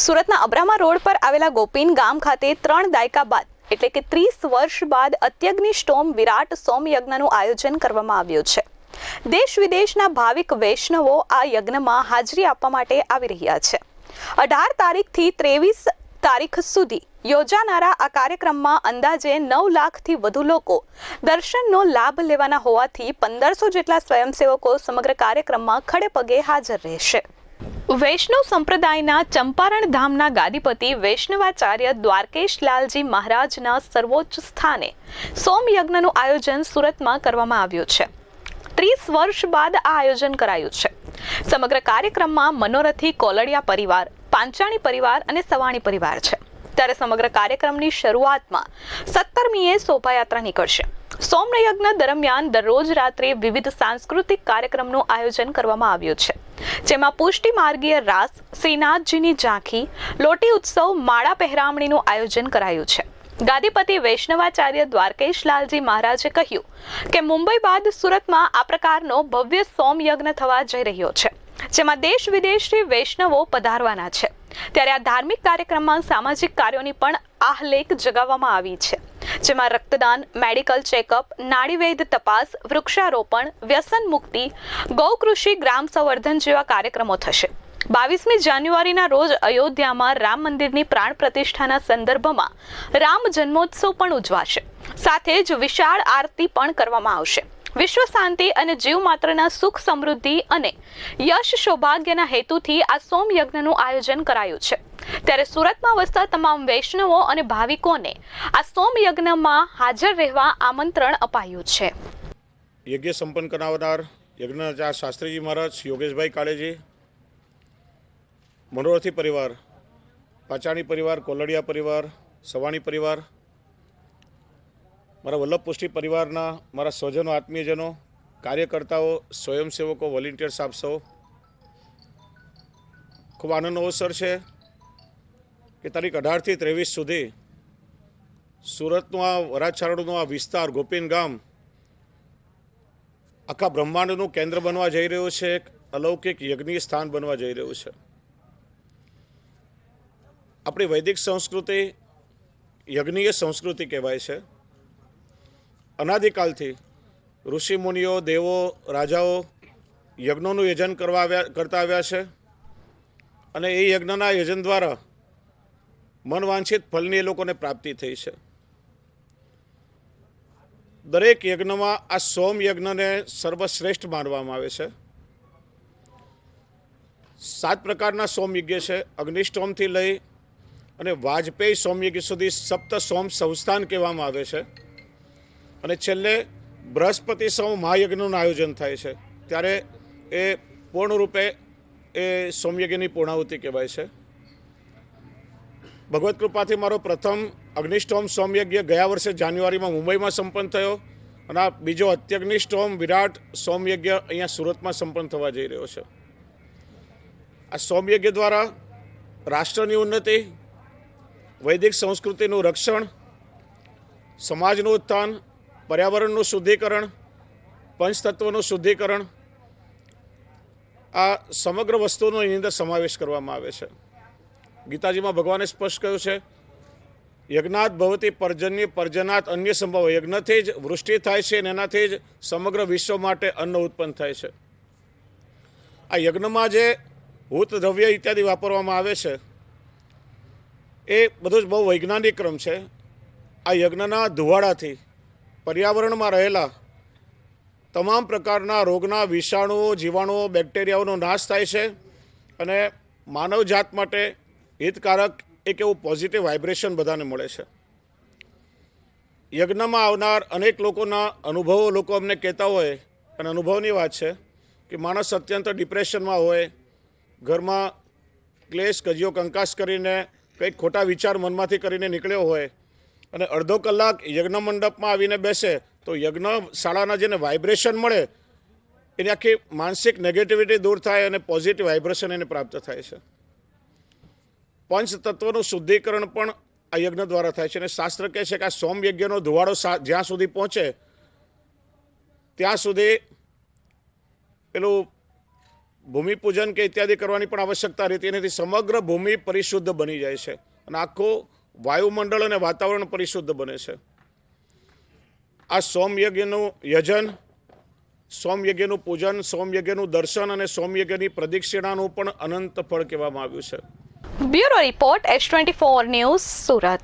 સુરતના અબ્રામા રોડ પર આવેલા ગોપીન ગામ ખાતે ત્રણ દાયકા બાદ, એટલે કે ત્રીસ વર્ષ બાદ અત્યગ્નિષ્ટોમ વિરાટ સોમયજ્ઞનું આયોજન કરવામાં આવ્યું છે. દેશ વિદેશના ભાવિક વૈષ્ણવો આ યજ્ઞમાં હાજરી આપવા માટે આવી રહ્યા છે. અઢાર તારીખથી ત્રેવીસ તારીખ સુધી યોજાનારા આ કાર્યક્રમમાં અંદાજે નવ લાખથી વધુ લોકો દર્શનનો લાભ લેવાના હોવાથી પંદરસો જેટલા સ્વયંસેવકો સમગ્ર કાર્યક્રમમાં ખડે પગે હાજર રહેશે. વૈષ્ણવ સંપ્રદાયના ચંપારણ ધામના ગાદીપતિ વૈષ્ણવાચાર્ય દ્વારકેશ લાલજી મહારાજના સર્વોચ્ચ સ્થાને સોમયજ્ઞનું આયોજન સુરતમાં કરવામાં આવ્યું છે. ત્રીસ વર્ષ બાદ આ આયોજન કરાયું છે. સમગ્ર કાર્યક્રમમાં મનોરથી કોલડિયા પરિવાર, પાંચાણી પરિવાર અને સવાણી પરિવાર છે. ત્યારે સમગ્ર કાર્યક્રમની શરૂઆતમાં સત્તરમીએ શોભાયાત્રા નીકળશે. સોમયજ્ઞ દરમિયાન દરરોજ રાત્રે વિવિધ સાંસ્કૃતિક કાર્યક્રમનું આયોજન કરવામાં આવ્યું છે. જેમાં પુષ્ટિ માર્ગીય રાસ, શ્રીનાથજીની ઝાંખી, લોટી ઉત્સવ, માળા પહેરામણીનું આયોજન કરાયું છે. ગાદીપતિ વૈષ્ણવાચાર્ય દ્વારકેશલાલજી મહારાજે કહ્યું કે મુંબઈ બાદ સુરતમાં આ પ્રકારનો ભવ્ય સોમયજ્ઞ થવા જઈ રહ્યો છે. જેમાં દેશ વિદેશથી વૈષ્ણવો પધારવાના છે. ત્યારે આ ધાર્મિક કાર્યક્રમમાં સામાજિક કાર્યોની પણ આહલેખ જગાવવામાં આવી છે. જેમાં રક્તદાન, મેડિકલ ચેકઅપ નાડીવૈદ તપાસ, વૃક્ષારોપણ, વ્યસન મુક્તિ, ગૌકૃષિ, ગ્રામ સંવર્ધન જેવા કાર્યક્રમો થશે. બાવીસમી જાન્યુઆરીના રોજ અયોધ્યામાં રામ મંદિરની પ્રાણ પ્રતિષ્ઠાના સંદર્ભમાં રામ જન્મોત્સવ પણ ઉજવાશે. સાથે જ વિશાળ આરતી પણ કરવામાં આવશે. વિશ્વ શાંતિ અને જીવ માત્રના સુખ સમૃદ્ધિ અને યશ સૌભાગ્યના હેતુથી આ સોમયજ્ઞનું આયોજન કરાયું છે. ત્યારે સુરતમાં વસતા તમામ વૈષ્ણવો અને ભાવિકોને આ સોમયજ્ઞમાં હાજર રહેવા આમંત્રણ અપાયું છે. યજ્ઞ સંપન્ન કરાવનાર યજ્ઞાચાર્ય શાસ્ત્રીજી મહારાજ યોગેશભાઈ કાળેજી મનોરથી પરિવાર, પાચાણી પરિવાર, કોલડિયા પરિવાર, સવાણી પરિવાર મારા વલ્લભ પુષ્ટિ પરિવારના મારા સ્વજનો, આત્મીયજનો, કાર્યકર્તાઓ, સ્વયંસેવકો વોલેન્ટિયર્સ આપ ખૂબ આનંદનો અવસર છે કે તારીખ અઢારથી ત્રેવીસ સુધી સુરતનું આ વરાછારડનું આ વિસ્તાર, ગોપીન ગામ, આખા બ્રહ્માંડનું કેન્દ્ર બનવા જઈ રહ્યું છે, એક અલૌકિક યજ્ઞીય સ્થાન બનવા જઈ રહ્યું છે. આપણી વૈદિક સંસ્કૃતિ યજ્ઞીય સંસ્કૃતિ કહેવાય છે. અનાદિકાલથી ઋષિ મુનિઓ, દેવો, રાજાઓ યજ્ઞોનું યજન કરવા આવ્યા, કરતા આવ્યા છે અને એ યજ્ઞના યજન દ્વારા મનવાંછિત ફલની એ લોકોને પ્રાપ્તિ થઈ છે. દરેક યજ્ઞમાં આ સોમ યજ્ઞને સર્વશ્રેષ્ઠ માનવામાં આવે છે. સાત પ્રકારના સોમ યજ્ઞ છે. અગ્નિષ્ટોમથી લઈ અને વાજપેયી સોમયજ્ઞ સુધી સપ્ત સોમ સંસ્થાન કહેવામાં આવે છે. અને છેલ્લે બૃહસ્પતિ સૌ મહાયજ્ઞનું આયોજન થાય છે. ત્યારે એ પૂર્ણરૂપે એ સોમયજ્ઞની પૂર્ણાહુતિ કહેવાય છે. ભગવત કૃપાથી મારો પ્રથમ અગ્નિષ્ટોમ સોમયજ્ઞ ગયા વર્ષે જાન્યુઆરીમાં મુંબઈમાં સંપન્ન થયો અને આ બીજો અત્યગ્નિષ્ટોમ વિરાટ સોમયજ્ઞ અહીંયા સુરતમાં સંપન્ન થવા જઈ રહ્યો છે. આ સોમયજ્ઞ દ્વારા રાષ્ટ્રની ઉન્નતિ, વૈદિક સંસ્કૃતિનું રક્ષણ, સમાજનું ઉત્થાન પર્યાવરણનું શુદ્ધિકરણ, પંચતત્વનું શુદ્ધિકરણ, આ સમગ્ર વસ્તુનો એની અંદર સમાવેશ કરવામાં આવે છે. ગીતાજીમાં ભગવાને સ્પષ્ટ કહ્યું છે, યજ્ઞાત ભવતી પર્જન્ય, પર્જનાત અન્ય સંભવ. યજ્ઞથી જ વૃષ્ટિ થાય છે અને એનાથી જ સમગ્ર વિશ્વ માટે અન્ન ઉત્પન્ન થાય છે. આ યજ્ઞમાં જે હૂત દ્રવ્ય ઇત્યાદિ વાપરવામાં આવે છે, એ બધું જ બહુ વૈજ્ઞાનિક ક્રમ છે. આ યજ્ઞના ધુવાડાથી પર્યાવરણમાં રહેલા તમામ પ્રકારના રોગના વિષાણુઓ જીવાણુઓ બેક્ટેરિયાઓનો નાશ થાય છે અને માનવજાત માટે હિતકારક એક એવું પોઝિટિવ વાઇબ્રેશન બધાને મળે છે. યજ્ઞમાં આવનાર અનેક લોકોના અનુભવો લોકો અમને કહેતા હોય અને અનુભવની વાત છે કે માણસ અત્યંત ડિપ્રેશનમાં હોય, ઘરમાં ક્લેશ કજિયો કંકાસ કરીને કંઈક ખોટા વિચાર મનમાંથી કરીને નીકળ્યો હોય અને અડધો કલાક યજ્ઞ મંડપમાં આવીને બેસે, તો યજ્ઞ શાળાના જેને વાઇબ્રેશન મળે, એની આખી માનસિક નેગેટિવિટી દૂર થાય અને પોઝિટિવ વાઇબ્રેશન એને પ્રાપ્ત થાય છે. પંચ તત્વનું શુદ્ધિકરણ પણ આ યજ્ઞ દ્વારા થાય છે. અને શાસ્ત્ર કહે છે કે આ સોમ યજ્ઞનો ધુવાડો જ્યાં સુધી પહોંચે, ત્યાં સુધી પેલું ભૂમિપૂજન કે ઇત્યાદિ કરવાની પણ આવશ્યકતા રહેતી નથી. સમગ્ર ભૂમિ પરિશુદ્ધ બની જાય છે. અને આખું વાયુમંડળ અને વાતાવરણ પરિશુદ્ધ બને છે. આ સોમયજ્ઞનું યજન, સોમયજ્ઞનું પૂજન, સોમયજ્ઞનું દર્શન અને સોમયજ્ઞની પ્રદક્ષિણાનું પણ અનંત ફળ કહેવામાં આવ્યું છે. Bureau report S twenty four news Surat.